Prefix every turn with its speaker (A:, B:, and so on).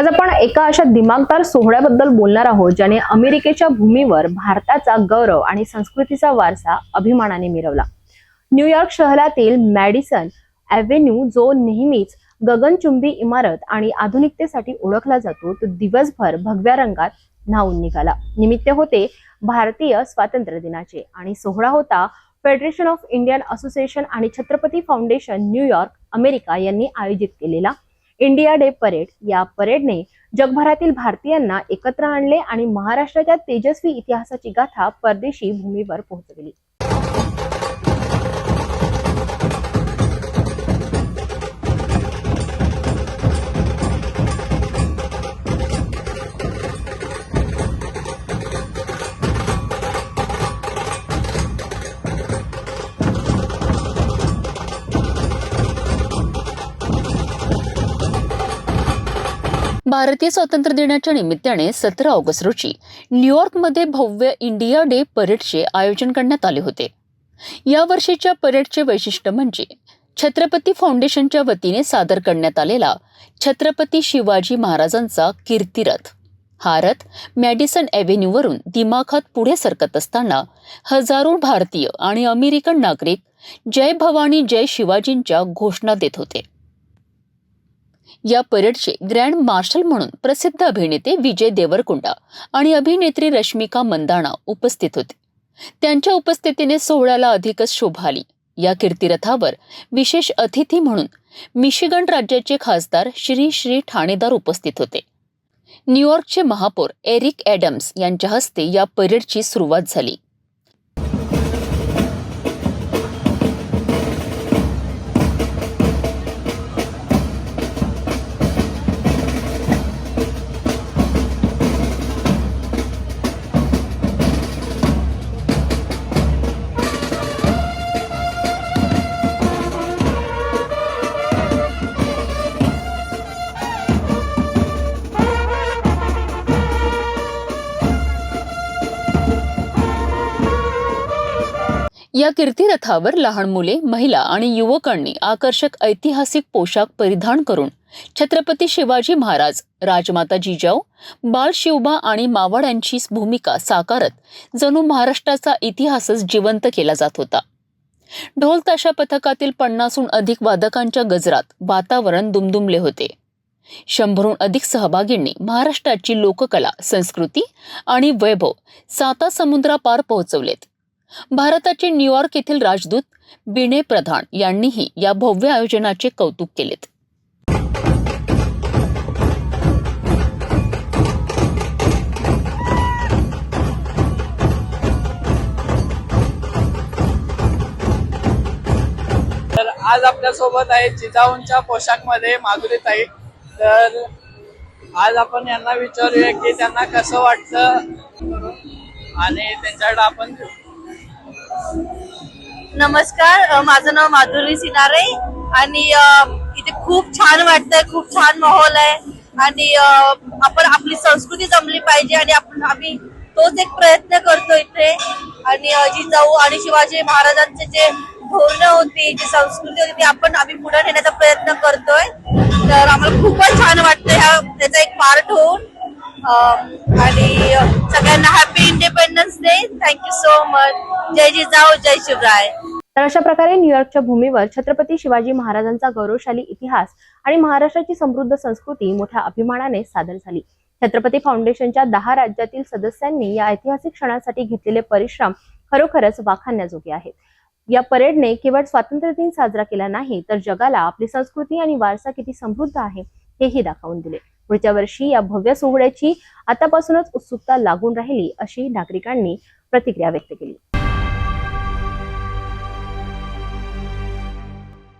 A: आज आपण एका अशा दिमागदार सोहळ्याबद्दल बोलणार आहोत ज्याने अमेरिकेच्या भूमीवर भारताचा गौरव आणि संस्कृतीचा वारसा अभिमानाने मिरवला. न्यूयॉर्क शहरातील मॅडिसन ॲव्हेन्यू जो नेहमीच गगनचुंबी इमारत आणि आधुनिकतेसाठी ओळखला जातो तो दिवसभर भगव्या रंगात न्हावून निघाला. निमित्त होते भारतीय स्वातंत्र्य दिनाचे आणि सोहळा होता फेडरेशन ऑफ इंडियन असोसिएशन आणि छत्रपती फाउंडेशन न्यूयॉर्क अमेरिका यांनी आयोजित केलेला इंडिया डे परेड. या परेडने जगभरातील भारतीयांना एकत्र आणले आणि महाराष्ट्राच्या तेजस्वी इतिहासाची गाथा परदेशी भूमीवर पोहोचविली.
B: भारतीय स्वातंत्र्य दिनाच्या निमित्ताने सतरा ऑगस्ट रोजी न्यूयॉर्कमध्ये भव्य इंडिया डे परेडचे आयोजन करण्यात आले होते. या वर्षीच्या परेडचे वैशिष्ट्य म्हणजे छत्रपती फाउंडेशनच्या वतीने सादर करण्यात आलेला छत्रपती शिवाजी महाराजांचा कीर्तिरथ हा रथ मॅडिसन ॲव्हेन्यूवरून दिमाखात पुढे सरकत असताना हजारो भारतीय आणि अमेरिकन नागरिक जय भवानी जय शिवाजींच्या घोषणा देत होते. या परेडचे ग्रँड मार्शल म्हणून प्रसिद्ध अभिनेते विजय देवरकुंडा आणि अभिनेत्री रश्मिका मंदाणा उपस्थित होते. त्यांच्या उपस्थितीने सोहळ्याला अधिकच शोभा आली. या कीर्तिरथावर विशेष अतिथी म्हणून मिशिगन राज्याचे खासदार श्री श्री ठाणेदार उपस्थित होते. न्यूयॉर्कचे महापौर एरिक ॲडम्स यांच्या हस्ते या परेडची सुरुवात झाली. या कीर्तिरथावर लहान मुले महिला आणि युवकांनी आकर्षक ऐतिहासिक पोशाख परिधान करून छत्रपती शिवाजी महाराज राजमाता जिजाऊ बाळ शिवबा आणि मावळ्यांची भूमिका साकारत जणू महाराष्ट्राचा इतिहासच जिवंत केला जात होता. ढोल ताशा पथकातील पन्नासहून अधिक वादकांच्या गजरात वातावरण दुमदुमले होते. शंभरहून अधिक सहभागींनी महाराष्ट्राची लोककला संस्कृती आणि वैभव साता समुद्रापार पोहोचवलेत. भारताचे न्यूयॉर्क येथील राजदूत बिने प्रधान यांनीही या भव्य आयोजनाचे कौतुक केलेत.
C: तर आज आपल्यासोबत आहे जिजाऊंच्या पोशाखमध्ये माधुरी ताई. तर आज आपण यांना विचारूया की त्यांना कसं वाटतं? आणि त्यांच्याकडे आपण
D: नमस्कार माझं नाव माधुरी सिनारे आणि इथे खूप छान वाटतंय खूप छान माहोल आहे आणि आपण आपली संस्कृती जमली पाहिजे आणि आपण आम्ही तोच एक प्रयत्न करतो इथे. आणि अ, जिजाऊ आणि शिवाजी महाराजांचे जे धोरणं होती जी संस्कृती होती ती आपण आम्ही पुढे नेण्याचा प्रयत्न करतोय. तर आम्हाला खूपच छान वाटतं ह्या त्याचा एक पार्ट होऊन. आणि सगळ्यांना happy independence day thank you so much जय जिजाऊ जय शिवराय
A: तर अशा प्रकारे न्यूयॉर्कच्या भूमीवर छत्रपती शिवाजी महाराजांचा गौरवशाली इतिहास आणि महाराष्ट्राची समृद्ध संस्कृती मोठ्या अभिमानाने सादर झाली. छत्रपती फाउंडेशनच्या दहा राज्यातील सदस्यांनी या ऐतिहासिक क्षणासाठी घेतलेले परिश्रम खरोखरच वाखाणण्याजोगे आहेत. या परेडने केवळ स्वातंत्र्य दिन साजरा केला नाही तर जगाला आपली संस्कृती आणि वारसा किती समृद्ध आहे हेही दाखवून दिले. पुढच्या वर्षी या भव्य सोहळ्याची आतापासूनच उत्सुकता लागून राहिली अशी नागरिकांनी प्रतिक्रिया व्यक्त केली.